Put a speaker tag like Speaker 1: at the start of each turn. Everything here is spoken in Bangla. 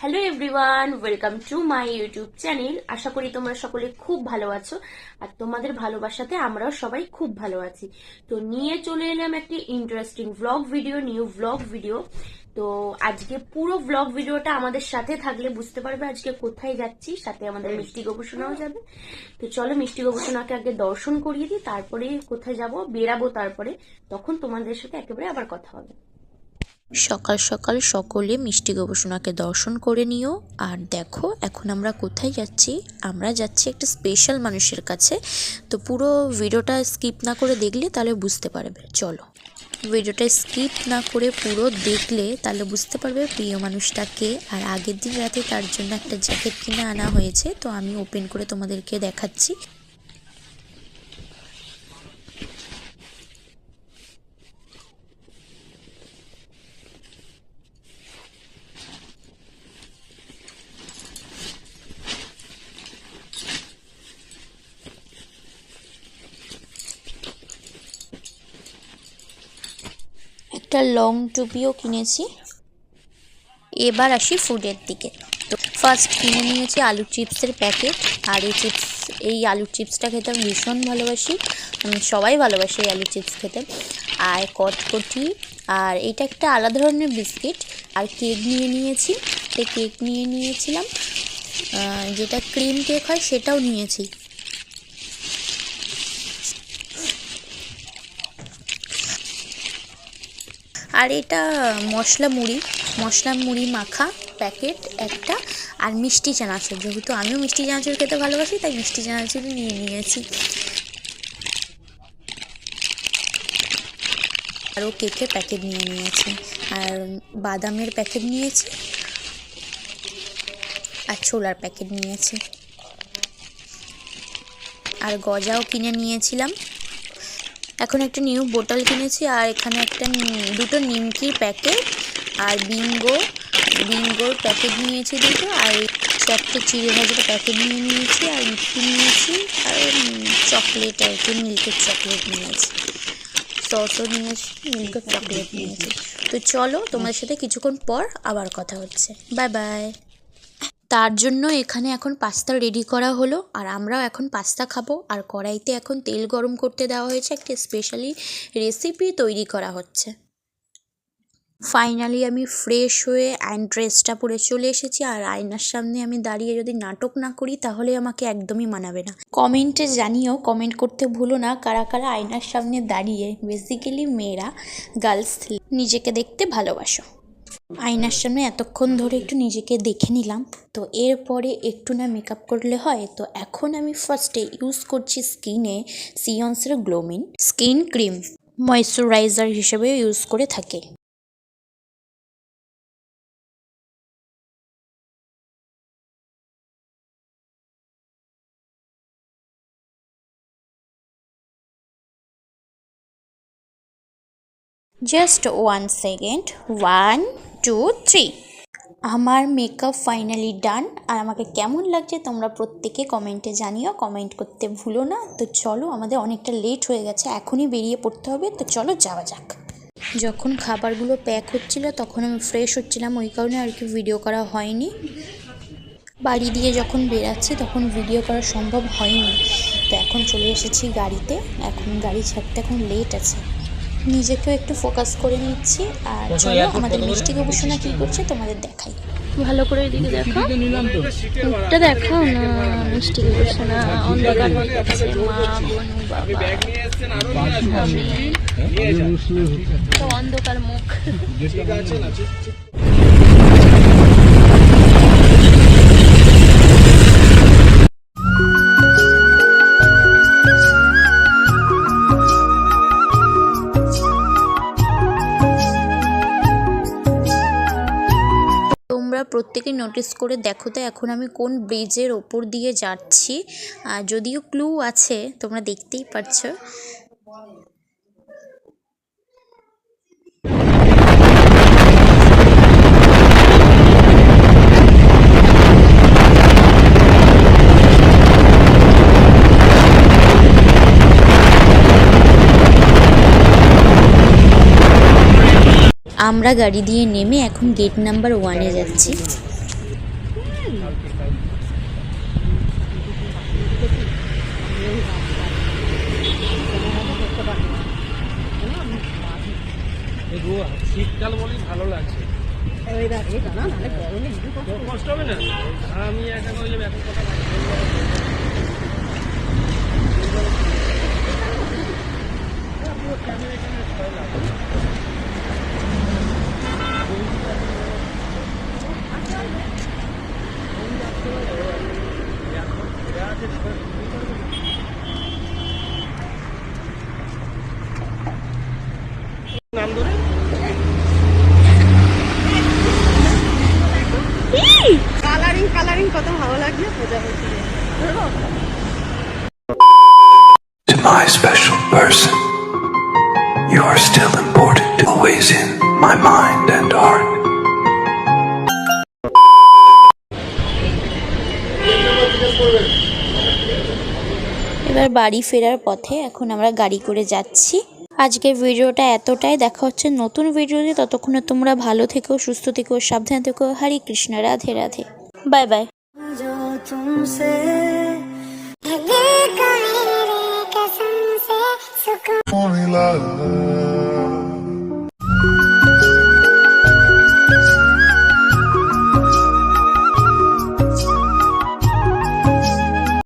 Speaker 1: Hello everyone welcome to my YouTube channel আশা করি তোমরা সকলে খুব ভালো আছো। আর তোমাদের ভালোবাসাতে আমরাও সবাই খুব ভালো আছি। তো নিয়ে চলে এলাম একটি interesting vlog video new vlog video তো আজকে পুরো ভ্লগ ভিডিওটা আমাদের সাথে থাকলে বুঝতে পারবে আজকে কোথায় যাচ্ছি সাথে আমাদের মিষ্টি গবেষণাও যাবে। তো চলো মিষ্টি গবেষণাকে আগে দর্শন করিয়ে দিই তারপরে কোথায় যাব বেরাবো তারপরে। তখন তোমাদের সাথে একেবারে আবার কথা হবে।
Speaker 2: সকাল সকাল সকলে মিষ্টি গবেষণাকে দর্শন করে নিও। আর দেখো, এখন আমরা কোথায় যাচ্ছি? আমরা যাচ্ছি একটা স্পেশাল মানুষের কাছে। তো পুরো ভিডিওটা স্কিপ না করে দেখলে তাহলে বুঝতে পারবে। চলো। ভিডিওটা স্কিপ না করে পুরো দেখলে তাহলে বুঝতে পারবে প্রিয় মানুষটাকে আর আগের দিন রাতে তার জন্য একটা জ্যাকেট কিনে আনা হয়েছে। তো আমি ওপেন করে তোমাদেরকে দেখাচ্ছি। একটা লং টুপিও কিনেছি। এবার আসি ফুডের দিকে। তো ফার্স্ট কিনে নিয়েছি আলু চিপসের প্যাকেট আর এই চিপস এই আলু চিপসটা খেতে আমি ভীষণ ভালোবাসি। সবাই ভালোবাসি এই আলু চিপস খেতে। আর কটকটি, আর এটা একটা আলাদা ধরনের বিস্কিট। আর কেক নিয়ে নিয়েছি। সেই কেক নিয়ে নিয়েছিলাম। যেটা ক্রিম কেক হয় সেটাও নিয়েছি। আর এটা মশলা মুড়ি মশলা মুড়ি মাখা প্যাকেট একটা, আর মিষ্টি চানাচুর। যেহেতু আমিও মিষ্টি চানাচুর খেতে ভালোবাসি, তাই মিষ্টি চানাচুরই নিয়ে নিয়েছি। আরও কেকের প্যাকেট নিয়ে নিয়েছি, আর বাদামের প্যাকেট নিয়েছি, আর ছোলার প্যাকেট নিয়েছি। আর গজাও কিনে নিয়েছিলাম। এখন একটা নিউ বোতল কিনেছি আর এখানে একটা দুটো নিমকির প্যাকেট আর বিঙ্গো বিঙ্গোর প্যাকেট নিয়েছি দুটো আর চারটে চিড়ে ভাজার প্যাকেট নিয়ে নিয়েছি আর মিষ্টি নিয়েছি আর চকলেট আর কি মিল্কের চকলেট নিয়েছি সসও নিয়েছি মিল্কের চকলেট নিয়েছি তো চলো তোমাদের সাথে কিছুক্ষণ পর আবার কথা হচ্ছে। বাই বাই তার জন্য এখানে এখন পাস্তা রেডি করা হলো। আর আমরাও এখন পাস্তা খাব। আর কড়াইতে এখন তেল গরম করতে দেওয়া হয়েছে। একটা স্পেশালি রেসিপি তৈরি করা হচ্ছে। ফাইনালি আমি ফ্রেশ হয়ে অ্যান্ড ড্রেসটা পরে চলে এসেছি। আর আয়নার সামনে আমি দাঁড়িয়ে যদি নাটক না করি, তাহলে আমাকে একদমই মানাবে না। কমেন্টে জানিও কমেন্ট করতে ভুলো না। কারা কারা আয়নার সামনে দাঁড়িয়ে বেসিক্যালি মেয়েরা গার্লস নিজেকে দেখতে ভালোবাসো। আয়নার সামনে এতক্ষণ ধরে একটু নিজেকে দেখে নিলাম। তো এরপরে একটু না মেকআপ করলে হয়। তো এখন আমি ফার্স্টে ইউজ করছি স্কিনে সিয়ন্সের গ্লোমিন স্কিন ক্রিম ময়শ্চারাইজার হিসেবে ইউজ করে থাকে। Just one second one two three আমার মেকআপ ফাইনালি ডান আর আমাকে কেমন লাগছে তোমরা প্রত্যেকে কমেন্টে জানিও। কমেন্ট করতে ভুলো না। তো চলো, আমাদের অনেকটা লেট হয়ে গেছে। এখনই বেরিয়ে পড়তে হবে। তো চলো, যাওয়া যাক। যখন খাবারগুলো প্যাক হচ্ছিল, তখন আমি ফ্রেশ হচ্ছিলাম। ওই কারণে আর কি ভিডিও করা হয়নি। বাড়ি দিয়ে যখন বেরাচ্ছি, তখন ভিডিও করা সম্ভব হয়নি। তো এখন চলে এসেছি গাড়িতে। এখন গাড়ি ছাড়তে এখন লেট আছে। নিজেকেও একটু ফোকাস করে নিচ্ছি আর চলো আমাদের মিষ্টি গবেষণা কি করছে তোমাদের দেখাই।
Speaker 1: ভালো করে এদিকে দেখো। মুখটা দেখো না মিষ্টি গবেষণা অন্ধকার হয়ে যাচ্ছে মা বনু বাবা। আমি তো অন্ধকার মুখ।
Speaker 2: প্রত্যেকে নোটিস করে দেখো তো এখন আমি কোন ব্রিজের ওপর দিয়ে যাচ্ছি। যদিও ক্লু আছে, তোমরা দেখতেই পারছ। আমরা গাড়ি দিয়ে নেমে এখন গেট নাম্বার ওয়ানে যাচ্ছি।
Speaker 3: শীতকাল বলেই ভালো লাগছে কষ্ট হবে না আমি এখন
Speaker 4: কালারিং কালারিং কত ভালো লাগছে প্রজাপতি
Speaker 5: To my special person, you are still important, always in my mind and heart.
Speaker 2: এবার বাড়ি ফেরার পথে এখন আমরা গাড়ি করে যাচ্ছি আজকের ভিডিওটা এতটাই দেখা হচ্ছে নতুন ভিডিওতে ততক্ষণে তোমরা ভালো থেকো সুস্থ থেকো সাবধান থেকো হরে কৃষ্ণ রাধে রাধে বাই বাই
Speaker 6: जो तुमसे